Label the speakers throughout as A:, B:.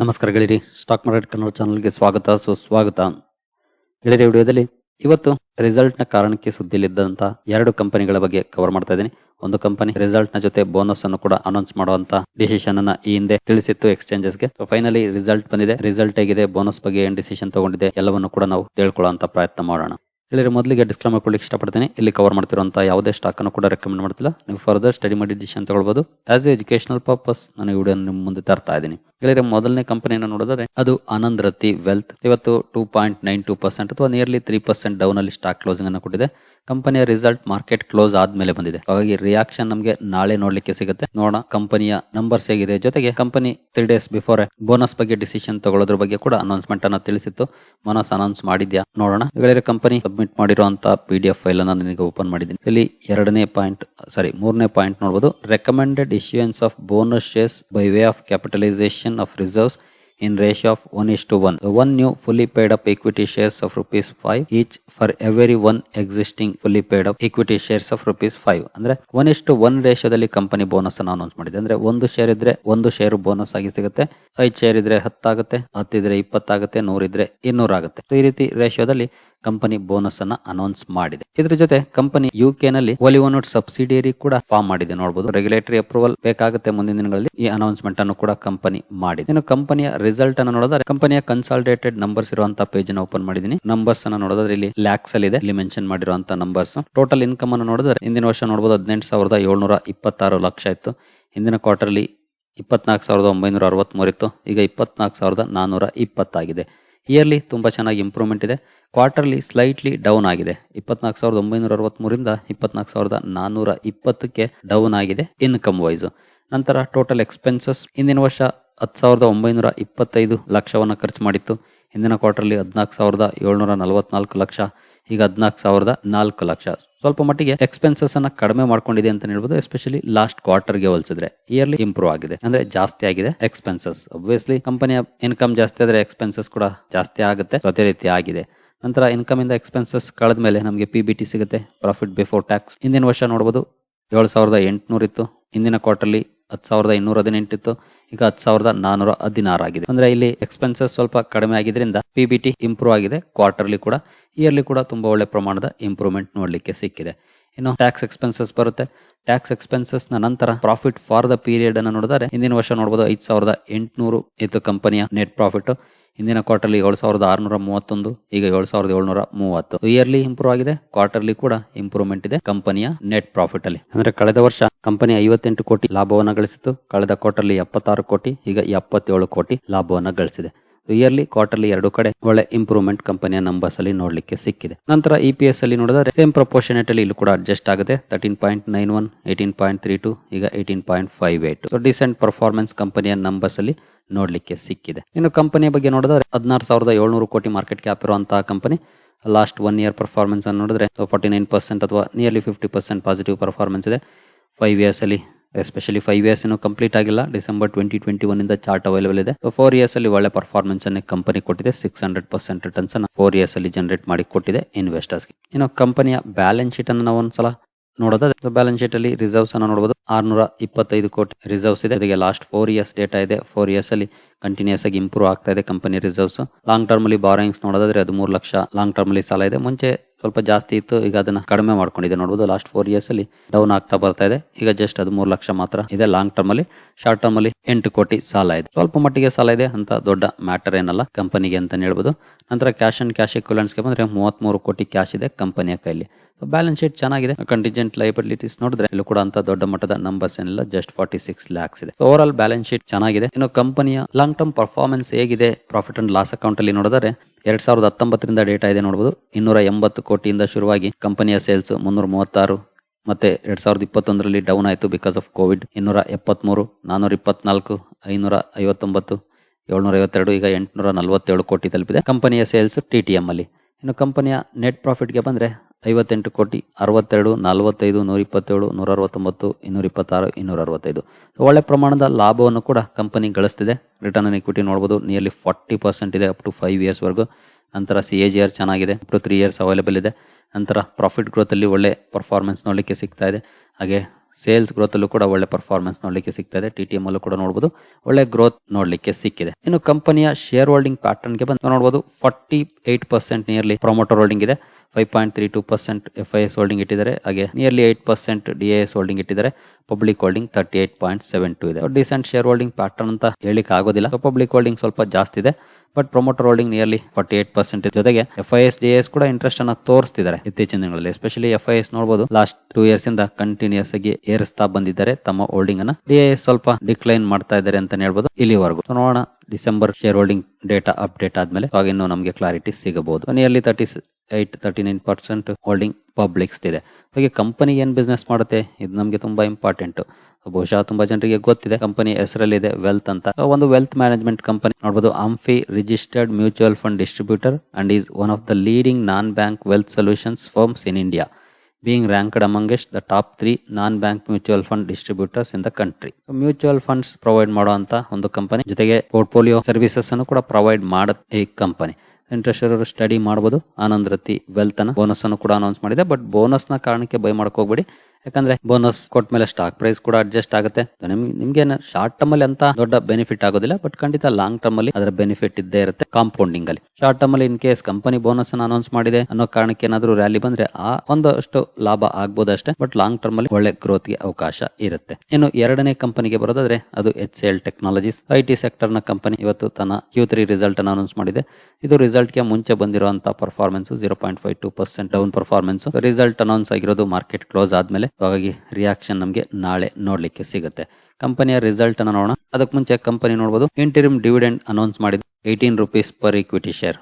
A: ನಮಸ್ಕಾರ ಗೆಳೆಯರಿ stock market Kannada ಚಾನಲ್ಗೆ ಸ್ವಾಗತ, ಸುಸ್ವಾಗತ. ಗೆಳೆಯರಿ ವಿಡಿಯೋದಲ್ಲಿ ಇವತ್ತು ರಿಸಲ್ಟ್ನ ಕಾರಣಕ್ಕೆ ಸುದ್ದಿಲಿದ್ದಂತ ಎರಡು ಕಂಪನಿಗಳ ಬಗ್ಗೆ ಕವರ್ ಮಾಡ್ತಾ ಇದ್ದೀನಿ. ಒಂದು ಕಂಪನಿ ರಿಸಲ್ಟ್ನ ಜೊತೆ ಬೋನಸ್ ಅನ್ನು ಕೂಡ ಅನೌನ್ಸ್ ಮಾಡುವಂತ ಡಿಸಿಷನ್ ಅನ್ನ ಈ ಹಿಂದೆ ತಿಳಿಸಿತ್ತು ಎಕ್ಸ್ಚೇಂಜಸ್ಗೆ. ಫೈನಲಿ ರಿಸಲ್ಟ್ ಬಂದಿದೆ. ರಿಸಲ್ಟ್ ಹೇಗಿದೆ ಬೋನಸ್ ಬಗ್ಗೆ ಏನ್ ಡಿಸಿಷನ್ ತಗೊಂಡಿದೆ, ಎಲ್ಲವನ್ನು ಕೂಡ ನಾವು ತಿಳ್ಕೊಳ್ಳುವಂತ ಪ್ರಯತ್ನ ಮಾಡೋಣ. ಇಲ್ಲಿ ಮೊದಲಿಗೆ ಡಿಸ್ಕ್ಲೈಮರ್ ಕೊಡ್ಲಿಕ್ಕೆ ಇಷ್ಟಪಡ್ತೀನಿ. ಇಲ್ಲಿ ಕವರ್ ಮಾಡ್ತಿರುವಂಥ ಯಾವುದೇ ಸ್ಟಾಕ್ ಅನ್ನು ಕೂಡ ರೆಕಮೆಂಡ್ ಮಾಡ್ತಿಲ್ಲ. ನೀವು ಫರ್ದರ್ ಸ್ಟಡಿ ಮಾಡಿ ಡಿಸಿಷನ್ ತಗೊಳ್ಬಹುದು ಆಸ್ ಎ ಎಜುಕೇಶನಲ್ ಪರ್ಪಸ್ ನಾನು ವಿಡಿಯೋ ನಿಮ್ಮ ಮುಂದೆ ತರ್ತಾ ಇದ್ದೀನಿ. ಇಲ್ಲಿ ಮೊದಲನೇ ಕಂಪನಿಯನ್ನು ನೋಡಿದ್ರೆ ಅದು ಆನಂದ್ ರತಿ ವೆಲ್ತ್ ಇವತ್ತು two point nine two percent ಅಥವಾ ನಿಯರ್ಲಿ ತ್ರೀ ಪರ್ಸೆಂಟ್ ಡೌನ್ ಅಲ್ಲಿ ಸ್ಟಾಕ್ ಕ್ಲೋಸಿಂಗ್ ಅನ್ನು ಕೊಟ್ಟಿದೆ. ಕಂಪನಿಯ ರಿಸಲ್ಟ್ ಮಾರ್ಕೆಟ್ ಕ್ಲೋಸ್ ಆದ್ಮೇಲೆ ಬಂದಿದೆ. ಹಾಗಾಗಿ ರಿಯಾಕ್ಷನ್ ನಮಗೆ ನಾಳೆ ನೋಡ್ಲಿಕ್ಕೆ ಸಿಗುತ್ತೆ. ನೋಡೋಣ ಕಂಪನಿಯ ನಂಬರ್ಸ್ ಹೇಗಿದೆ. ಜೊತೆಗೆ company three days before bonus ಬಗ್ಗೆ ಡಿಸಿಷನ್ ತಗೊಳ್ಳೋದ್ರ ಬಗ್ಗೆ ಕೂಡ ಅನೌನ್ಸ್ಮೆಂಟ್ ಅನ್ನ ತಿಳಿಸಿತ್ತು. ಬೋನಸ್ ಅನೌನ್ಸ್ ಮಾಡಿದ್ಯಾ? ನೋಡೋಣ. ಹೇಳಿದ್ರೆ ಕಂಪನಿ ಸಬ್ಮಿಟ್ ಮಾಡಿರುವಂತಹ ಪಿ ಡಿ ಎಫ್ ಫೈಲ್ ಅನ್ನ ನನಗೆ ಓಪನ್ ಮಾಡಿದ್ದೀನಿ. ಇಲ್ಲಿ ಎರಡನೇ ಪಾಯಿಂಟ್ ಸಾರಿ ಮೂರನೇ ಪಾಯಿಂಟ್ ನೋಡಬಹುದು recommended issuance of bonus shares by way of capitalisation of reserves in ratio of 1 is to 1. The one new fully paid up equity shares of rupees 5 each for every one existing fully paid up equity shares of rupees 5. ಅಂದ್ರೆ one ಇಷ್ಟು one ರೇಷಿಯೋದಲ್ಲಿ company bonus ಅನ್ನು announce ಮಾಡಿದೆ ಅಂದ್ರೆ ಒಂದು share ಇದ್ರೆ ಒಂದು share bonus ಆಗಿ ಸಿಗುತ್ತೆ ಐದು ಶೇರ್ ಇದ್ರೆ ಹತ್ತಾಗುತ್ತೆ ಹತ್ತಿದ್ರೆ ಇಪ್ಪತ್ತಾಗುತ್ತೆ ನೂರಿದ್ರೆ ಇನ್ನೂರ ಆಗುತ್ತೆ ಈ ರೀತಿ ರೇಷಿಯೋದಲ್ಲಿ ಕಂಪನಿ ಬೋನಸ್ ಅನ್ನ ಅನೌನ್ಸ್ ಮಾಡಿದೆ. ಇದ್ರ ಜೊತೆ ಕಂಪನಿ ಯು ನಲ್ಲಿ ಒಲಿವನೋಟ್ ಸಬ್ಸಿಡಿಯರಿ ಕೂಡ ಫಾರ್ಮ್ ಮಾಡಿದೆ. ನೋಡಬಹುದು ರೆಗ್ಯುಲೇಟರಿ ಅಪ್ರೂವಲ್ ಬೇಕಾಗುತ್ತೆ ಮುಂದಿನ ದಿನಗಳಲ್ಲಿ. ಈ ಅನೌನ್ಸ್ಮೆಂಟ್ ಅನ್ನು ಕೂಡ ಕಂಪನಿ ಮಾಡಿದೆ. ಇನ್ನು ಕಂಪನಿಯ ರಿಸಲ್ಟ್ ಅನ್ನು ನೋಡಿದ್ರೆ ಕಂಪನಿಯ ಕನ್ಸಾಲ್ಟೇಟೆಡ್ ನಂಬರ್ಸ್ ಇರುವಂತಹ ಪೇಜ್ ಅನ್ನು ಓಪನ್ ಮಾಡಿದೀನಿ ನಂಬರ್ಸ್ ಅನ್ನು ನೋಡಿದ್ರೆ ಇಲ್ಲಿ ಲ್ಯಾಕ್ಸ್ ಅಲ್ಲಿ ಇದೆ. ಇಲ್ಲಿ ಮೆನ್ಷನ್ ಮಾಡಿರುವಂತಹ ನಂಬರ್ಸ್ ಟೋಟಲ್ ಇನ್ಕಮ್ ಅನ್ನು ನೋಡಿದ್ರೆ ಹಿಂದಿನ ವರ್ಷ ನೋಡಬಹುದು ಹದಿನೆಂಟು ಸಾವಿರದ ಏಳ್ನೂರ ಇಪ್ಪತ್ತಾರು ಲಕ್ಷ ಇತ್ತು. ಹಿಂದಿನ ಕ್ವಾರ್ಟರ್ಲಿ ಇಪ್ಪತ್ನಾಲ್ಕು ಸಾವಿರದ ಒಂಬೈನೂರ ಅರವತ್ಮೂರು ಇತ್ತು. ಈಗ ಇಪ್ಪತ್ನಾಲ್ಕು ಸಾವಿರದ ನಾನ್ನೂರ ಇಪ್ಪತ್ತಾಗಿದೆ. ಇಯರ್ಲಿ ತುಂಬ ಚೆನ್ನಾಗಿ ಇಂಪ್ರೂವ್ಮೆಂಟ್ ಇದೆ. ಕ್ವಾರ್ಟರ್ಲಿ ಸ್ಲೈಟ್ಲಿ ಡೌನ್ ಆಗಿದೆ. ಇಪ್ಪತ್ನಾಲ್ಕು ಸಾವಿರದ ಒಂಬೈನೂರ ಅರವತ್ಮೂರಿಂದ ಇಪ್ಪತ್ನಾಲ್ಕು ಸಾವಿರದ ನಾನ್ನೂರ ಇಪ್ಪತ್ತಕ್ಕೆ ಡೌನ್ ಆಗಿದೆ ಇನ್ಕಮ್ ವೈಸ್ ನಂತರ ಟೋಟಲ್ ಎಕ್ಸ್ಪೆನ್ಸಸ್ ಹಿಂದಿನ ವರ್ಷ ಹತ್ತು ಸಾವಿರದ ಒಂಬೈನೂರ ಇಪ್ಪತ್ತೈದು ಲಕ್ಷವನ್ನು ಖರ್ಚು ಮಾಡಿತ್ತು. ಹಿಂದಿನ ಕ್ವಾರ್ಟರ್ಲಿ ಹದಿನಾಲ್ಕು ಸಾವಿರದ ಏಳ್ನೂರ ನಲವತ್ನಾಲ್ಕು ಲಕ್ಷ. ಈಗ ಹದಿನಾಲ್ಕು ಸಾವಿರದ ನಾಲ್ಕು ಲಕ್ಷ. ಸ್ವಲ್ಪ ಮಟ್ಟಿಗೆ ಎಕ್ಸ್ಪೆನ್ಸಸ್ ಅನ್ನ ಕಡಿಮೆ ಮಾಡ್ಕೊಂಡಿದೆ ಅಂತ ಹೇಳ್ಬೋದು ಎಸ್ಪೆಷಲಿ ಲಾಸ್ಟ್ ಕ್ವಾರ್ಟರ್ಗೆ ಹೋಲಿಸಿದ್ರೆ. ಇಯರ್ಲಿ ಇಂಪ್ರೂವ್ ಆಗಿದೆ. ಅಂದ್ರೆ ಜಾಸ್ತಿ ಆಗಿದೆ ಎಕ್ಸ್ಪೆನ್ಸಸ್ ಒಬ್ವಿಯಸ್ಲಿ ಕಂಪನಿಯ ಇನ್ಕಮ್ ಜಾಸ್ತಿ ಆದ್ರೆ ಎಕ್ಸ್ಪೆನ್ಸಸ್ ಕೂಡ ಜಾಸ್ತಿ ಆಗುತ್ತೆ. ಅದೇ ರೀತಿ ಆಗಿದೆ. ನಂತರ ಇನ್ಕಮ್ ಇಂದ ಎಕ್ಸ್ಪೆನ್ಸಸ್ ಕಳೆದ ಮೇಲೆ ನಮಗೆ ಪಿ ಬಿ ಟಿ ಸಿಗುತ್ತೆ. ಪ್ರಾಫಿಟ್ ಬಿಫೋರ್ ಟ್ಯಾಕ್ಸ್ ಹಿಂದಿನ ವರ್ಷ ನೋಡಬಹುದು ಏಳು ಸಾವಿರದ ಎಂಟುನೂರು ಇತ್ತು. ಹಿಂದಿನ ಕ್ವಾರ್ಟರ್ಲಿ ಹತ್ತು ಸಾವಿರದ ಇನ್ನೂರ ಹದಿನೆಂಟು ಇತ್ತು ಈಗ ಹತ್ತು ಸಾವಿರದ ನಾನೂರ ಹದಿನಾರು ಆಗಿದೆ. ಅಂದ್ರೆ ಇಲ್ಲಿ ಎಕ್ಸ್ಪೆನ್ಸಸ್ ಸ್ವಲ್ಪ ಕಡಿಮೆ ಆಗಿದ್ರಿಂದ ಪಿ ಬಿ ಟಿ ಇಂಪ್ರೂವ್ ಆಗಿದೆ. ಕ್ವಾರ್ಟರ್ಲಿ ಕೂಡ ಇಯರ್ಲಿ ಕೂಡ ತುಂಬಾ ಒಳ್ಳೆ ಪ್ರಮಾಣದ ಇಂಪ್ರೂವ್ಮೆಂಟ್ ನೋಡ್ಲಿಕ್ಕೆ ಸಿಕ್ಕಿದೆ. ಇನ್ನು ಟ್ಯಾಕ್ಸ್ ಎಕ್ಸ್ಪೆನ್ಸಸ್ ಬರುತ್ತೆ. ಟ್ಯಾಕ್ಸ್ ಎಕ್ಸ್ಪೆನ್ಸಸ್ನ ನಂತರ ಪ್ರಾಫಿಟ್ ಫಾರ್ ದ ಪೀರಿಯಡ್ ಅನ್ನು ನೋಡಿದರೆ ಹಿಂದಿನ ವರ್ಷ ನೋಡಬಹುದು ಐದು ಸಾವಿರದ ಎಂಟುನೂರು ಇತ್ತು ಕಂಪನಿಯ ನೆಟ್ ಪ್ರಾಫಿಟ್ ಹಿಂದಿನ ಕ್ವಾರ್ಟರ್ಲಿ ಏಳು ಸಾವಿರದ ಆರುನೂರ ಮೂವತ್ತೊಂದು, ಈಗ ಏಳು ಸಾವಿರದ ಏಳ್ನೂರ ಮೂವತ್ತು. ಇಯರ್ಲಿ ಇಂಪ್ರೂವ್ ಆಗಿದೆ. ಕ್ವಾರ್ಟರ್ಲಿ ಕೂಡ ಇಂಪ್ರೂವ್ಮೆಂಟ್ ಇದೆ ಕಂಪನಿಯ ನೆಟ್ ಪ್ರಾಫಿಟ್ ಅಲ್ಲಿ. ಅಂದ್ರೆ ಕಳೆದ ವರ್ಷ ಕಂಪನಿ ಐವತ್ತೆಂಟು ಕೋಟಿ ಲಾಭವನ್ನು ಗಳಿಸಿತ್ತು. ಕಳೆದ ಕ್ವಾರ್ಟರ್ಲಿ ಎಪ್ಪತ್ತಾರು ಕೋಟಿ, ಈಗ ಎಪ್ಪತ್ತೇಳು ಕೋಟಿ ಲಾಭವನ್ನು ಗಳಿಸಿದೆ. ಇಯರ್ಲಿ ಕ್ವಾರ್ಟರ್ಲಿ ಎರಡು ಕಡೆ ಒಳ್ಳೆ ಇಂಪ್ರೂವ್ಮೆಂಟ್ ಕಂಪನಿಯ ನಂಬರ್ಸ್ ಅಲ್ಲಿ ನೋಡ್ಲಿಕ್ಕೆ ಸಿಕ್ಕಿದೆ. ನಂತರ ಇ ಪಿ ಎಸ್ ಅಲ್ಲಿ ನೋಡಿದ್ರೆ ಸೇಮ್ ಪ್ರಪೋರ್ಷನೇಟ್ ಅಲ್ಲಿ ಇಲ್ಲೂ ಕೂಡ ಅಡ್ಜಸ್ಟ್ ಆಗುತ್ತೆ. Thirteen point nine one eighteen point three two ಈಗ eighteen point five eight so decent performance ಕಂಪನಿಯ ನಂಬರ್ಸ್ ಅಲ್ಲಿ ನೋಡ್ಲಿಕ್ಕೆ ಸಿಕ್ಕಿದೆ. ಇನ್ನು ಕಂಪನಿಯ ಬಗ್ಗೆ ನೋಡಿದ್ರೆ ಹದಿನಾರು ಸಾವಿರದ ಏಳ್ನೂರು ಕೋಟಿ ಮಾರ್ಕೆಟ್ ಕ್ಯಾಪ್ ಇರುವಂತಹ company last one year performance ಅನ್ನು ನೋಡಿದ್ರೆ ಫಾರ್ಟಿ ನೈನ್ ಪರ್ಸೆಂಟ್ ಅಥವಾ nearly fifty percent positive performance ಇದೆ. ಫೈವ್ ಇಯರ್ಸ್ ಅಲ್ಲಿ ಎಸ್ಪೆಷಲಿ ಫೈವ್ ಇಯರ್ಸ್ ಏನು ಕಂಪ್ಲೀಟ್ ಆಗಿಲ್ಲ. ಡಿಸೆಂಬರ್ ಟ್ವೆಂಟಿ ಟ್ವೆಂಟಿ ಒನ್ ಇಂದ ಚಾರ್ಟ್ ಅವೈಲೇಬಲ್ ಇದೆ. ಫೋರ್ ಇಯರ್ಸ್ ಅಲ್ಲಿ ಒಳ್ಳೆ ಪರ್ಫಾರ್ಮೆನ್ಸ್ ಅನ್ನ ಕಂಪನಿ ಕೊಟ್ಟಿದೆ. ಸಿಕ್ಸ್ ಹಂಡ್ರೆಡ್ ಪರ್ಸೆಂಟ್ ರಿಟರ್ನ್ಸ್ ಅನ್ನ ಫೋರ್ ಇಯರ್ಸ್ ಅಲ್ಲಿ ಜನರೇಟ್ ಮಾಡಿ ಕೊಟ್ಟಿದೆ ಇನ್ವೆಸ್ಟರ್ಸ್ಗೆ. ಇನ್ನು ಕಂಪನಿಯ ಬ್ಯಾಲೆನ್ಸ್ ಶೀಟ್ ಅನ್ನು ನಾವು ಒಂದ್ಸಲ ನೋಡೋದು. ಬ್ಯಾಲೆನ್ಸ್ ಶೀಟ್ ಅಲ್ಲಿ ರಿಸರ್ವ್ಸ್ ಅನ್ನು ನೋಡಬಹುದು ಆರ್ನೂರ ಇಪ್ಪತ್ತೈದು ಕೋಟಿ ರಿಸರ್ವ್ಸ್ ಇದೆ. ಅದಕ್ಕೆ ಲಾಸ್ಟ್ ಫೋರ್ ಇಯರ್ಸ್ ಡೇಟಾ ಇದೆ. ಫೋರ್ ಇಯರ್ಸ್ ಅಲ್ಲಿ ಕಂಟಿನ್ಯೂಸ್ ಆಗಿ ಇಂಪ್ರೂವ್ ಆಗ್ತಾ ಇದೆ ಕಂಪನಿ ರಿಸರ್ವ್ಸ್ ಲಾಂಗ್ ಟರ್ಮ್ ಅಲ್ಲಿ ಬಾರೋಯಿಂಗ್ಸ್ ನೋಡೋದಾದ್ರೆ ಅದು ಮೂರು ಲಕ್ಷ ಲಾಂಗ್ ಟರ್ಮ್ ಅಲ್ಲಿ ಸಾಲ ಇದೆ. ಮುಂಚೆ ಸ್ವಲ್ಪ ಜಾಸ್ತಿ ಇತ್ತು, ಈಗ ಅದನ್ನ ಕಡಿಮೆ ಮಾಡ್ಕೊಂಡಿದೆ. ನೋಡಬಹುದು ಲಾಸ್ಟ್ ಫೋರ್ ಇಯರ್ಸ್ ಅಲ್ಲಿ ಡೌನ್ ಆಗ್ತಾ ಬರ್ತಾ ಇದೆ. ಈಗ ಜಸ್ಟ್ ಅದು ಮೂರು ಲಕ್ಷ ಮಾತ್ರ ಇದೆ ಲಾಂಗ್ ಟರ್ಮ್ ಅಲ್ಲಿ. ಶಾರ್ಟ್ ಟರ್ಮ್ ಅಲ್ಲಿ ಎಂಟು ಕೋಟಿ ಸಾಲ ಇದೆ. ಸ್ವಲ್ಪ ಮಟ್ಟಿಗೆ ಸಾಲ ಇದೆ ಅಂತ ದೊಡ್ಡ ಮ್ಯಾಟರ್ ಏನಲ್ಲ ಕಂಪನಿಗೆ ಅಂತ ಹೇಳ್ಬೋದು. ನಂತರ ಕ್ಯಾಶ್ ಅಂಡ್ ಕ್ಯಾಶ್ಗೆ ಬಂದ್ರೆ ಮೂವತ್ಮೂರು ಕೋಟಿ ಕ್ಯಾಶ್ ಇದೆ ಕಂಪನಿಯ ಕೈಲಿ ಬ್ಯಾಲೆನ್ಸ್ ಶೀಟ್ ಚೆನ್ನಾಗಿದೆ. ಕಂಟಿಜೆಂಟ್ ಲೈಬಿಲಿಟೀಸ್ ನೋಡಿದ್ರೆ ಇಲ್ಲೂ ಕೂಡ ಅಂತ ದೊಡ್ಡ ಮಟ್ಟದ ನಂಬರ್ಸ್ ಏನಿಲ್ಲ ಜಸ್ಟ್ ಫಾರ್ಟಿ ಸಿಕ್ಸ್ ಲ್ಯಾಕ್ಸ್ ಇದೆ. ಓವರ್ ಆಲ್ ಬ್ಯಾಲೆನ್ಸ್ ಶೀಟ್ ಚೆನ್ನಾಗಿದೆ. ಇನ್ನು ಕಂಪನಿಯ ಲಾಂಗ್ ಟರ್ಮ್ ಪರ್ಫಾರ್ಮೆನ್ಸ್ ಹೇಗಿದೆ? ಪ್ರಾಫಿಟ್ ಅಂಡ್ ಲಾಸ್ ಅಕೌಂಟ್ ಅಲ್ಲಿ ನೋಡಿದರೆ ಎರಡ್ ಸಾವಿರದ ಹತ್ತೊಂಬತ್ತರಿಂದ ಡೇಟಾ ಇದೆ ನೋಡಬಹುದು ಇನ್ನೂರ ಎಂಬತ್ತು ಕೋಟಿಯಿಂದ ಶುರುವಾಗಿ ಕಂಪನಿಯ ಸೇಲ್ಸ್ ಮುನ್ನೂರ ಮೂವತ್ತಾರು ಮತ್ತೆ ಎರಡ್ ಸಾವಿರದ ಇಪ್ಪತ್ತೊಂದರಲ್ಲಿ ಡೌನ್ ಆಯಿತು ಬಿಕಾಸ್ ಆಫ್ ಕೋವಿಡ್ ಇನ್ನೂರ ಎಪ್ಪತ್ಮೂರು ನಾನೂರ ಇಪ್ಪತ್ನಾಲ್ಕು ಐನೂರ ಐವತ್ತೊಂಬತ್ತು ಏಳ್ನೂರ ಐವತ್ತೆರಡು ಈಗ ಎಂಟುನೂರ ನಲವತ್ತೇಳು ಕೋಟಿ ತಲುಪಿದೆ. ಕಂಪನಿಯ ಸೇಲ್ಸ್ ಟಿ ಟಿ ಎಂ ಅಲ್ಲಿ. ಇನ್ನು ಕಂಪನಿಯ ನೆಟ್ ಪ್ರಾಫಿಟ್ಗೆ ಬಂದ್ರೆ ಐವತ್ತೆಂಟು ಕೋಟಿ, ಅರವತ್ತೆರಡು, ನಲವತ್ತೈದು ನೂರ ಇಪ್ಪತ್ತೇಳು ನೂರ ಅರವತ್ತೊಂಬತ್ತು ಇನ್ನೂರ ಇಪ್ಪತ್ತಾರು ಇನ್ನೂರ ಅರವತ್ತೈದು ಒಳ್ಳೆ ಪ್ರಮಾಣದ ಲಾಭವನ್ನು ಕೂಡ ಕಂಪನಿ ಗಳಿಸ್ತಿದೆ. ರಿಟರ್ನ್ ಆನ್ ಇಕ್ವಿಟಿ ನೋಡಬಹುದು ನಿಯರ್ಲಿ ಫಾರ್ಟಿ ಪರ್ಸೆಂಟ್ ಇದೆ ಅಪ್ ಟು ಫೈವ್ ಇಯರ್ಸ್ ವರೆಗೂ. ನಂತರ ಸಿ ಎ ಜಿ ಆರ್ ಚೆನ್ನಾಗಿದೆ up to three years available ಇದೆ. ನಂತರ ಪ್ರಾಫಿಟ್ ಗ್ರೋತ್ ಅಲ್ಲಿ ಒಳ್ಳೆ ಪರ್ಫಾರ್ಮೆನ್ಸ್ ನೋಡಲಿಕ್ಕೆ ಸಿಗ್ತಾ ಇದೆ. ಹಾಗೆ ಸೇಲ್ಸ್ ಗ್ರೋತ್ ಅಲ್ಲೂ ಕೂಡ ಒಳ್ಳೆ ಪರ್ಫಾರ್ಮೆನ್ಸ್ ನೋಡ್ಲಿಕ್ಕೆ ಸಿಗ್ತದೆ. ಟಿ ಟಿ ಎಂ ಅಲ್ಲೂ ಕೂಡ ನೋಡಬಹುದು ಒಳ್ಳೆ ಗ್ರೋತ್ ನೋಡ್ಲಿಕ್ಕೆ ಸಿಕ್ಕಿದೆ. ಇನ್ನು ಕಂಪನಿಯ ಶೇರ್ ಹೋಲ್ಡಿಂಗ್ ಪ್ಯಾಟರ್ನ್ಗೆ ಬಂದು ನೋಡಬಹುದು forty eight percent nearly promoter holding ಇದೆ. Five point three two percent F I S holding ಇಟ್ಟಿದ್ದಾರೆ. ಹಾಗೆ nearly eight percent D S holding ಇಟ್ಟಿದ್ದಾರೆ. Public holding thirty eight point seven two ಇದೆ ಡಿಸೆಂಟ್ ಶೇರ್ ಹೋಲ್ಡಿಂಗ್ ಪ್ಯಾಟರ್ನ್ ಅಂತ ಹೇಳಿಕ್ ಆಗೋದಿಲ್ಲ. Public holding ಸ್ವಲ್ಪ ಜಾಸ್ತಿ ಇದೆ. But promoter holding nearly forty eight percent ಜೊತೆಗೆ F I S D S ಕೂಡ ಇಂಟ್ರೆಸ್ಟ್ ಅನ್ನ ತೋರಿಸ್ತಿದ್ದಾರೆ ಇತ್ತೀಚಿನ ದಿನಗಳಲ್ಲಿ. ಎಸ್ಪೆಷಲಿ ಎಫ್ ಐ ಎಸ್ ನೋಡಬಹುದು ಲಾಸ್ಟ್ ಟೂ ಇಯರ್ಸ್ ಇಂದ ಕಂಟಿನ್ಯೂಸ್ ಆಗಿ ಏರಿಸ್ತಾ ಬಂದಿದ್ದಾರೆ ತಮ್ಮ ಹೋಲ್ಡಿಂಗ್ ಅನ್ನ. ಸ್ವಲ್ಪ ಡಿಕ್ಲೈನ್ ಮಾಡ್ತಾ ಇದ್ದಾರೆ ಅಂತ ಹೇಳ್ಬೋದು. ಇಲ್ಲಿವರೆಗೂ. ನೋಡೋಣ. December share holding data update ಆದ್ಮೇಲೆ ಆಗ ಇನ್ನು ನಮಗೆ ಕ್ಲಾರಿಟಿ ಸಿಗಬಹುದು. Nearly thirty eight thirty nine percent holding publics ಇದೆ. ಹಾಗೆ ಕಂಪನಿ ಏನ್ ಬಿಸ್ನೆಸ್ ಮಾಡುತ್ತೆ? ಇದು ನಮಗೆ ತುಂಬಾ ಇಂಪಾರ್ಟೆಂಟ್ ಬಹುಶಃ ತುಂಬಾ ಜನರಿಗೆ ಗೊತ್ತಿದೆ. ಕಂಪನಿ ಹೆಸರಲ್ಲಿದೆ ವೆಲ್ತ್ ಅಂತ. ಒಂದು ವೆಲ್ತ್ ಮ್ಯಾನೇಜ್ಮೆಂಟ್ ಕಂಪನಿ ನೋಡಬಹುದು AMFI registered mutual fund distributor and is one of the leading non bank wealth solutions firms in India being ranked amongst the top three non bank mutual fund distributors in the country mutual funds provide ಮಾಡುವಂತ ಒಂದು company ಜೊತೆಗೆ portfolio services ಅನ್ನು ಕೂಡ provide ಮಾಡುತ್ತೆ ಈ company interest ಇರೋರು study ಮಾಡಬಹುದು Anand Rathi wealth bonus ಅನ್ನು ಕೂಡ ಅನೌನ್ಸ್ ಮಾಡಿದೆ. ಬಟ್ ಬೋನಸ್ನ ಕಾರಣಕ್ಕೆ ಬೈ ಹೋಗ್ಬೇಡಿ. ಯಾಕಂದ್ರೆ ಬೋನಸ್ ಕೊಟ್ಟ ಮೇಲೆ ಸ್ಟಾಕ್ ಪ್ರೈಸ್ ಕೂಡ ಅಡ್ಜಸ್ಟ್ ಆಗುತ್ತೆ. ನಿಮ್ಗೆ ಶಾರ್ಟ್ ಟರ್ಮ್ ಅಲ್ಲಿ ಅಂತ ದೊಡ್ಡ ಬೆನಿಫಿಟ್ ಆಗೋದಿಲ್ಲ ಬಟ್ ಖಂಡಿತ ಲಾಂಗ್ ಟರ್ಮ್ ಅಲ್ಲಿ ಅದರ ಬೆನಿಫಿಟ್ ಇದ್ದೇ ಇರುತ್ತೆ ಕಾಂಪೌಂಡಿಂಗ್ ಅಲ್ಲಿ. ಶಾರ್ಟ್ ಟರ್ಮ್ ಅಲ್ಲಿ ಇನ್ ಕೇಸ್ ಕಂಪನಿ ಬೋನಸ್ ಅನ್ನು ಅನೌನ್ಸ್ ಮಾಡಿದೆ ಅನ್ನೋ ಕಾರಣಕ್ಕೆ ಏನಾದ್ರೂ ರ್ಯಾಲಿ ಬಂದ್ರೆ ಆ ಒಂದಷ್ಟು ಲಾಭ ಆಗ್ಬೋದು ಅಷ್ಟೇ ಬಟ್ ಲಾಂಗ್ ಟರ್ಮ್ ಅಲ್ಲಿ ಒಳ್ಳೆ ಗ್ರೋತ್ಗೆ ಅವಕಾಶ ಇರುತ್ತೆ. ಇನ್ನು ಎರಡನೇ ಕಂಪನಿಗೆ ಬರೋದಾದ್ರೆ ಅದು H L technologies I T ಸೆಕ್ಟರ್ನ company ಇವತ್ತು ತನ್ನ ಕ್ಯೂ ತ್ರೀ ರಿಸಲ್ಟ್ ಅನ್ನು ಅನೌನ್ಸ್ ಮಾಡಿದೆ. ಇದು ರಿಸಲ್ಟ್ಗೆ ಮುಂಚೆ ಬಂದಿರುವಂತಹ performance zero point five two percent down performance result announce ಆಗಿರೋದು ಮಾರ್ಕೆಟ್ ಕ್ಲೋಸ್ ಆದ್ಮೇಲೆ ಹಾಗಾಗಿ ರಿಯಾಕ್ಷನ್ ನಮಗೆ ನಾಳೆ ನೋಡ್ಲಿಕ್ಕೆ ಸಿಗುತ್ತೆ. ಕಂಪನಿಯ ರಿಸಲ್ಟ್ ಅನ್ನ ನೋಡೋಣ. ಅದಕ್ಕೆ ಮುಂಚೆ ಕಂಪನಿ ನೋಡಬಹುದು ಇಂಟಿರಿಮ್ ಡಿವಿಡೆಂಡ್ ಅನೌನ್ಸ್ ಮಾಡಿದೆ eighteen rupees per equity share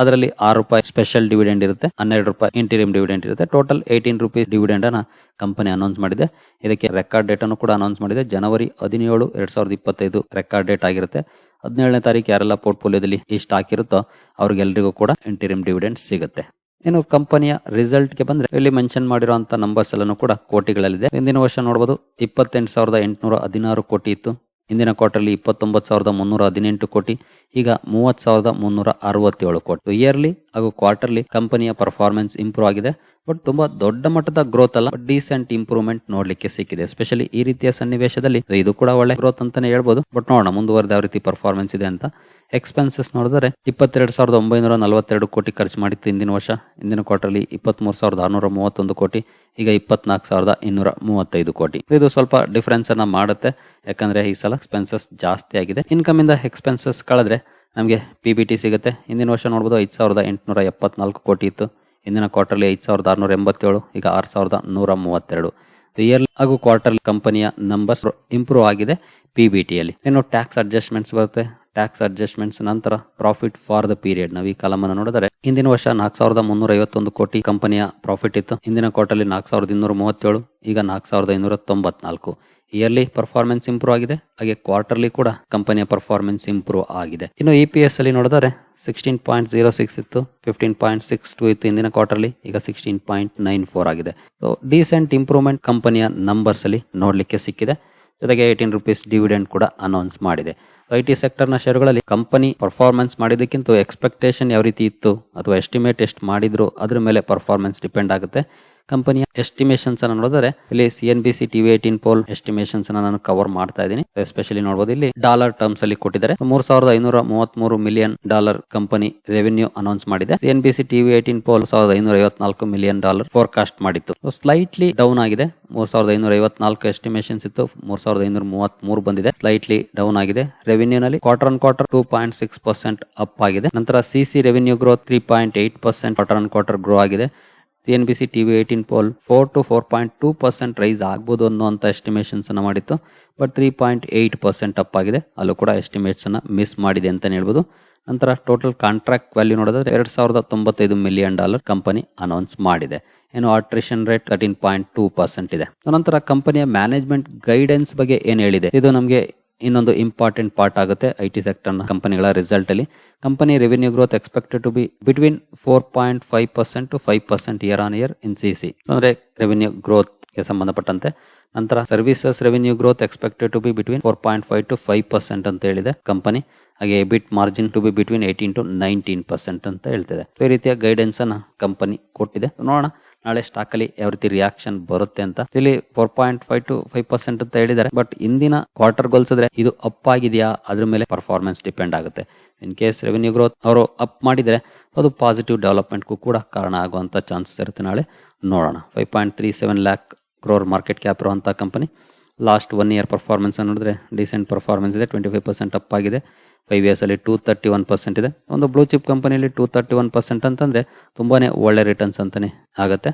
A: ಅದರಲ್ಲಿ ಆರು ರೂಪಾಯಿ ಸ್ಪೆಷಲ್ ಡಿವಿಡೆಂಡ್ ಇರುತ್ತೆ. ಹನ್ನೆರಡು ರೂಪಾಯಿ ಇಂಟೀರಿಯಮ್ ಡಿವಿಡೆಂಡ್ ಇರುತ್ತೆ. ಟೋಟಲ್ ಏಯ್ಟೀನ್ ರುಪೀಸ್ ಡಿವಿಡೆಂಡ್ ಅನ್ನ ಕಂಪನಿ ಅನೌನ್ಸ್ ಮಾಡಿದೆ. ಇದಕ್ಕೆ ರೆಕಾರ್ಡ್ ಡೇಟ್ ಅನ್ನು ಕೂಡ ಅನೌನ್ಸ್ ಮಾಡಿದೆ. ಜನವರಿ ಹದಿನೇಳು, ಎರಡ್ ಸಾವಿರದ ಇಪ್ಪತ್ತೈದು ರೆಕಾರ್ಡ್ ಡೇಟ್ ಆಗಿರುತ್ತೆ. ಹದಿನೇಳನೇ ತಾರೀಕು ಯಾರೆಲ್ಲ ಪೋರ್ಟ್ಫೋಲಿಯೋದಲ್ಲಿ ಈ ಸ್ಟಾಕ್ ಇರುತ್ತೋ ಅವ್ರಿಗೆಲ್ಲರಿಗೂ ಕೂಡ ಇಂಟೀರಿಯಮ್ ಡಿವಿಡೆಂಡ್ ಸಿಗುತ್ತೆ. ಇನ್ನು ಕಂಪನಿಯ ರಿಸಲ್ಟ್ಗೆ ಬಂದ್ರೆ ಇಲ್ಲಿ ಮೆನ್ಷನ್ ಮಾಡಿರುವಂತ ನಂಬರ್ಸ್ ಎಲ್ಲಾನು ಕೂಡ ಕೋಟಿಗಳಲ್ಲಿದೆ. ಹಿಂದಿನ ವರ್ಷ ನೋಡಬಹುದು ಇಪ್ಪತ್ತೆಂಟು ಸಾವಿರದ ಎಂಟುನೂರ ಹದಿನಾರು ಕೋಟಿ ಇತ್ತು. ಇಂದಿನ ಕ್ವಾರ್ಟರ್ಲಿ ಇಪ್ಪತ್ತೊಂಬತ್ತು ಸಾವಿರದ ಮುನ್ನೂರ ಹದಿನೆಂಟು ಕೋಟಿ. ಈಗ ಮೂವತ್ ಸಾವಿರದ ಮುನ್ನೂರ ಅರವತ್ತೇಳು ಕೋಟಿ ಇಯರ್ಲಿ ಹಾಗೂ ಕ್ವಾರ್ಟರ್ಲಿ ಕಂಪನಿಯ ಪರ್ಫಾರ್ಮೆನ್ಸ್ ಇಂಪ್ರೂವ್ ಆಗಿದೆ. ಬಟ್ ತುಂಬಾ ದೊಡ್ಡ ಮಟ್ಟದ ಗ್ರೋತ್ ಅಲ್ಲ ಡೀಸೆಂಟ್ ಇಂಪ್ರೂವ್ಮೆಂಟ್ ನೋಡ್ಲಿಕ್ಕೆ ಸಿಕ್ಕಿದೆ. ಎಸ್ಪೆಷಲಿ ಈ ರೀತಿಯ ಸನ್ನಿವೇಶದಲ್ಲಿ ಇದು ಕೂಡ ಒಳ್ಳೆ ಗ್ರೋತ್ ಅಂತಾನೆ ಹೇಳ್ಬೋದು. ಬಟ್ ನೋಡೋಣ, ಮುಂದುವರೆದ ಯಾವ ರೀತಿ ಪರ್ಫಾರ್ಮೆನ್ಸ್ ಇದೆ ಅಂತ. ಎಕ್ಸ್ಪೆನ್ಸಸ್ ನೋಡಿದ್ರೆ ಇಪ್ಪತ್ತೆರಡು ಸಾವಿರದ ಒಂಬೈನೂರ ನಲವತ್ತೆರಡು ಕೋಟಿ ಖರ್ಚು ಮಾಡಿತ್ತು ಇಂದಿನ ವರ್ಷ. ಇಂದಿನ ಕ್ವಾರ್ಟರ್ಲಿ ಇಪ್ಪತ್ಮೂರು ಸಾವಿರದ ಆರುನೂರ ಮೂವತ್ತೊಂದು ಕೋಟಿ, ಈಗ ಇಪ್ಪತ್ನಾಲ್ಕು ಸಾವಿರದ ಇನ್ನೂರ ಮೂವತ್ತೈದು ಕೋಟಿ. ಇದು ಸ್ವಲ್ಪ ಡಿಫ್ರೆನ್ಸ್ ಅನ್ನ ಮಾಡುತ್ತೆ. ಯಾಕಂದ್ರೆ ಈ ಸಲ ಎಕ್ಸ್ಪೆನ್ಸಸ್ ಜಾಸ್ತಿ ಆಗಿದೆ. ಇನ್ಕಮ್ ಇಂದ ಎಕ್ಸ್ಪೆನ್ಸಸ್ ಕಳೆದ್ರೆ ನಮಗೆ ಪಿ ಬಿ ಟಿ ಸಿಗುತ್ತೆ. ಹಿಂದಿನ ವರ್ಷ ನೋಡ್ಬೋದು ಐದು ಸಾವಿರದ ಎಂಟುನೂರ ಎಪ್ಪತ್ನಾಲ್ಕು ಕೋಟಿ ಇತ್ತು. ಇಂದಿನ ಕ್ವಾರ್ಟರ್ಲಿ ಐದು ಸಾವಿರದ ಆರುನೂರ ಎಂಬತ್ತೇಳು, ಈಗ ಆರು ಸಾವಿರದ ನೂರ ಮೂವತ್ತೆರಡು. ಇಯರ್ ಹಾಗೂ ಕ್ವಾರ್ಟರ್ ಕಂಪನಿಯ ನಂಬರ್ಸ್ ಇಂಪ್ರೂವ್ ಆಗಿದೆ ಪಿ ಬಿ ಟಿಯಲ್ಲಿ ಇನ್ನು ಟ್ಯಾಕ್ಸ್ ಅಡ್ಜಸ್ಟ್ಮೆಂಟ್ಸ್ ಬರುತ್ತೆ. ಟ್ಯಾಕ್ಸ್ ಅಡ್ಜಸ್ಟ್ಮೆಂಟ್ಸ್ ನಂತರ ಪ್ರಾಫಿಟ್ ಫಾರ್ ದ ಪೀರಿಯಡ್ ನಾವು ಈ ಕಾಲಮ್ ಅನ್ನು ನೋಡಿದರೆ, ಹಿಂದಿನ ವರ್ಷ ನಾಲ್ಕು ಸಾವಿರದ ಮುನ್ನೂರ ಐವತ್ತೊಂದು ಕೋಟಿ ಕಂಪನಿಯ ಪ್ರಾಫಿಟ್ ಇತ್ತು. ಇಂದಿನ ಕ್ವಾರ್ಟರ್ಲಿ ನಾಲ್ಕು ಸಾವಿರದ ಇನ್ನೂರ ಮೂವತ್ತೇಳು, ಈಗ ನಾಲ್ಕು ಸಾವಿರದ ಇನ್ನೂರ ತೊಂಬತ್ನಾಲ್ಕು. ಇಯರ್ಲಿ ಪರ್ಫಾರ್ಮೆನ್ಸ್ ಇಂಪ್ರೂವ್ ಆಗಿದೆ. ಹಾಗೆ ಕ್ವಾರ್ಟರ್ಲಿ ಕೂಡ ಕಂಪನಿಯ ಪರ್ಫಾರ್ಮೆನ್ಸ್ ಇಂಪ್ರೂವ್ ಆಗಿದೆ. ಇನ್ನು ಇ ಪಿ ಎಸ್ ಅಲ್ಲಿ ನೋಡಿದರೆ ಸಿಕ್ಸ್ಟೀನ್ ಪಾಯಿಂಟ್ ಜೀರೋ ಸಿಕ್ಸ್ ಇತ್ತು ಫಿಫ್ಟೀನ್ ಪಾಯಿಂಟ್ ಸಿಕ್ಸ್ ಟು ಇತ್ತು ಇಂದಿನ ಕ್ವಾರ್ಟರ್ಲಿ ಈಗ ಸಿಕ್ಸ್ಟೀನ್ ಪಾಯಿಂಟ್ ನೈನ್ ಫೋರ್ ಆಗಿದೆ. ಸೊ ಡೀಸೆಂಟ್ ಇಂಪ್ರೂವ್ಮೆಂಟ್ ಕಂಪನಿಯ ನಂಬರ್ಸ್ ಅಲ್ಲಿ ನೋಡಲಿಕ್ಕೆ ಸಿಕ್ಕಿದೆ. ಜೊತೆಗೆ ಏಯ್ಟೀನ್ ರುಪೀಸ್ ಡಿವಿಡೆಂಡ್ ಕೂಡ ಅನೌನ್ಸ್ ಮಾಡಿದೆ. ಐ ಟಿ ಸೆಕ್ಟರ್ನ ಶೇರುಗಳಲ್ಲಿ ಕಂಪನಿ ಪರ್ಫಾರ್ಮೆನ್ಸ್ ಮಾಡಿದ್ದಕ್ಕಿಂತ ಎಕ್ಸ್ಪೆಕ್ಟೇಷನ್ ಯಾವ ರೀತಿ ಇತ್ತು ಅಥವಾ ಎಸ್ಟಿಮೇಟ್ ಎಷ್ಟು ಮಾಡಿದ್ರು ಅದ್ರ ಮೇಲೆ ಪರ್ಫಾರ್ಮೆನ್ಸ್ ಡಿಪೆಂಡ್ ಆಗುತ್ತೆ. ಕಂಪನಿಯ ಎಸ್ಟಿಮೇಷನ್ಸ್ ಅನ್ನು ನೋಡಿದ್ರೆ ಇಲ್ಲಿ C N B C TV eighteen poll estimations ನಾನು ಕವರ್ ಮಾಡ್ತಾ ಇದ್ದೀನಿ. ಎಸ್ಪೆಷಲಿ ನೋಡಬಹುದು ಇಲ್ಲಿ ಡಾಲರ್ ಟರ್ಮ್ಸ್ ಅಲ್ಲಿ ಕೊಟ್ಟಿದ್ದಾರೆ. ಮೂರ್ ಸಾವಿರದ ಐನೂರ ಮೂವತ್ತ್ ಮೂರು million dollar company revenue announce ಮಾಡಿದೆ C N B C TV eighteen poll ಸಾವಿರದ ಐನೂರ ಐವತ್ನಾಲ್ಕು ಮಿಲಿಯನ್ ಡಾಲರ್ ಫೋರ್ಕಾಸ್ಟ್ ಮಾಡಿತ್ತು. ಸ್ಲೈಟ್ಲಿ ಡೌನ್ ಆಗಿದೆ. ಮೂರ್ ಸಾವಿರದ ಐನೂರ ಐವತ್ನಾಲ್ಕು ಎಸ್ಟಿಮೇಷನ್ಸ್ ಇತ್ತು. ಮೂರ್ ಸಾವಿರದ ಐನೂರ ಮೂವತ್ತ್ ಮೂರು ಬಂದಿದೆ. ಸ್ಲೈಟ್ಲಿ ಡೌನ್ ಆಗಿದೆ. ರೆವೆನ್ಯೂ ನಲ್ಲಿ quarter on quarter two point six percent up ಆಗಿದೆ. ನಂತರ CC revenue growth three point eight percent quarter on quarter grow ಆಗಿದೆ. C N B C TV eighteen poll four to four point two percent rise ಆಗ್ಬೋದು ಅನ್ನುವಂಥ estimations ಅನ್ನು ಮಾಡಿತ್ತು. But three point eight percent up ಆಗಿದೆ. ಅಲ್ಲೂ ಕೂಡ estimates ಅನ್ನ miss ಮಾಡಿದೆ ಅಂತ ಹೇಳ್ಬೋದು. ನಂತರ ಟೋಟಲ್ ಕಾಂಟ್ರಾಕ್ಟ್ ವ್ಯಾಲ್ಯೂ ನೋಡಿದ್ರೆ ಎರಡು ಸಾವಿರದ ತೊಂಬತ್ತೈದು ಮಿಲಿಯನ್ ಡಾಲರ್ ಕಂಪನಿ ಅನೌನ್ಸ್ ಮಾಡಿದೆ. ಏನು attrition rate thirteen point two percent ಇದೆ. ನಂತರ ಕಂಪನಿಯ ಮ್ಯಾನೇಜ್ಮೆಂಟ್ ಗೈಡೆನ್ಸ್ ಬಗ್ಗೆ ಏನು ಹೇಳಿದೆ? ಇದು ನಮಗೆ ಇನ್ನೊಂದು ಇಂಪಾರ್ಟೆಂಟ್ ಪಾರ್ಟ್ ಆಗುತ್ತೆ ಐ ಟಿ ಸೆಕ್ಟರ್ನ ಕಂಪನಿಗಳ ರಿಸಲ್ಟ್ ಅಲ್ಲಿ. Company revenue growth expected to be between four point five percent to five percent year on year in C C ಅಂದ್ರೆ ರೆವೆನ್ಯೂ ಗ್ರೋತ್ಗೆ ಸಂಬಂಧಪಟ್ಟಂತೆ. ನಂತರ services revenue growth expected to be between four point five to five percent ಅಂತ ಹೇಳಿದೆ company ಹಾಗೆ EBIT margin to be between eighteen to nineteen percent ಅಂತ ಹೇಳ್ತಿದೆ. ಈ ರೀತಿಯ ಗೈಡೆನ್ಸ್ ಅನ್ನ ಕಂಪನಿ ಕೊಟ್ಟಿದೆ. ನೋಡೋಣ ನಾಳೆ ಸ್ಟಾಕ್ ಅಲ್ಲಿ ಯಾವ ರೀತಿ ರಿಯಾಕ್ಷನ್ ಬರುತ್ತೆ ಅಂತ ಇಲ್ಲಿ four point five to five percent ಅಂತ ಹೇಳಿದ್ದಾರೆ. ಬಟ್ ಇಂದಿನ ಕ್ವಾರ್ಟರ್ ಹೋಲಿಸಿದ್ರೆ ಇದು ಅಪ್ ಆಗಿದೆಯಾ? ಅದ್ರ ಮೇಲೆ ಪರ್ಫಾರ್ಮೆನ್ಸ್ ಡಿಪೆಂಡ್ ಆಗುತ್ತೆ. ಇನ್ ಕೇಸ್ ರೆವೆನ್ಯೂ ಗ್ರೋತ್ ಅವರು ಅಪ್ ಮಾಡಿದ್ರೆ ಅದು ಪಾಸಿಟಿವ್ ಡೆವಲಪ್ಮೆಂಟ್ಗೂ ಕೂಡ ಕಾರಣ ಆಗುವಂತ ಚಾನ್ಸಸ್ ಇರುತ್ತೆ ನಾಳೆ. ನೋಡೋಣ. Five point three seven lakh crore market cap ಇರುವಂಥ company last one year performance ನೋಡಿದ್ರೆ ಡಿಸೆಂಟ್ ಪರ್ಫಾರ್ಮೆನ್ಸ್ ಇದೆ. ಟ್ವೆಂಟಿ ಫೈವ್ ಪರ್ಸೆಂಟ್ ಅಪ್ ಆಗಿದೆ. ಫೈವ್ ಇಯರ್ಸಲ್ಲಿ ಟೂ ತರ್ಟಿ ಒನ್ ಪರ್ಸೆಂಟ್ ಇದೆ. ಒಂದು ಬ್ಲೂ ಚಿಪ್ ಕಂಪನಿಯಲ್ಲಿ ಟೂ ತರ್ಟಿ ಒನ್ ಪರ್ಸೆಂಟ್ ಅಂತಂದ್ರೆ ತುಂಬಾನೇ ಒಳ್ಳೆ ರಿಟರ್ನ್ಸ್ ಅಂತಾನೆ ಆಗುತ್ತೆ.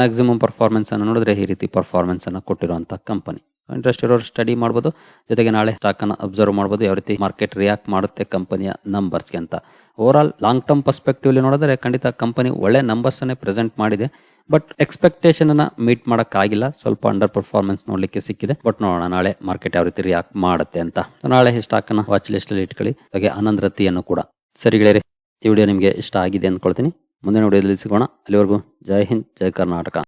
A: ಮ್ಯಾಕ್ಸಿಮಮ್ ಪರ್ಫಾರ್ಮೆನ್ಸ್ ಅನ್ನು ನೋಡಿದ್ರೆ ಈ ರೀತಿ ಪರ್ಫಾರ್ಮೆನ್ಸ್ ಅನ್ನು ಕೊಟ್ಟಿರುವಂಥ ಕಂಪನಿ ಇಂಟ್ರೆಸ್ಟ್ ಇರೋರು ಸ್ಟಡಿ ಮಾಡ್ಬೋದು. ಜೊತೆಗೆ ನಾಳೆ ಸ್ಟಾಕ್ ಅನ್ನು ಅಬ್ಸರ್ವ್ ಮಾಡ್ಬೋದು. ಯಾವ ರೀತಿ ಮಾರ್ಕೆಟ್ ರಿಯಾಕ್ಟ್ ಮಾಡುತ್ತೆ ಕಂಪನಿಯ ನಂಬರ್ಸ್ಗೆ ಅಂತ. Overall long term perspectively ನೋಡಿದ್ರೆ ಖಂಡಿತ ಕಂಪನಿ ಒಳ್ಳೆ ನಂಬರ್ಸ್ ಅನ್ನೇ ಪ್ರೆಸೆಂಟ್ ಮಾಡಿದೆ. ಬಟ್ ಎಕ್ಸ್ಪೆಕ್ಟೇಷನ್ ಅನ್ನ ಮೀಟ್ ಆಗಿಲ್ಲ ಸ್ವಲ್ಪ ಅಂಡರ್ ಪರ್ಫಾರ್ಮೆನ್ಸ್ ನೋಡ್ಲಿಕ್ಕೆ ಸಿಕ್ಕಿದೆ. ಬಟ್ ನೋಡೋಣ, ನಾಳೆ ಮಾರ್ಕೆಟ್ ಯಾವ ರೀತಿ ರಿಯಾಕ್ಟ್ ಮಾಡುತ್ತೆ ಅಂತ. ನಾಳೆ ಈ ಸ್ಟಾಕ್ ಅನ್ನ ವಾಚ್ ಲಿಸ್ಟ್ ಅಲ್ಲಿ ಇಟ್ಕೊಳ್ಳಿ. ಹಾಗೆ ಆನಂದ್ ರತಿಯನ್ನು ಕೂಡ. ಸರಿ ಗೆಳೆಯರಿ, ಈ ವಿಡಿಯೋ ನಿಮಗೆ ಇಷ್ಟ ಆಗಿದೆ ಅಂದ್ಕೊಳ್ತೀನಿ. ಮುಂದಿನ ವಿಡಿಯೋದಲ್ಲಿ ಸಿಗೋಣ. ಅಲ್ಲಿವರೆಗೂ ಜೈ ಹಿಂದ್, ಜೈ ಕರ್ನಾಟಕ.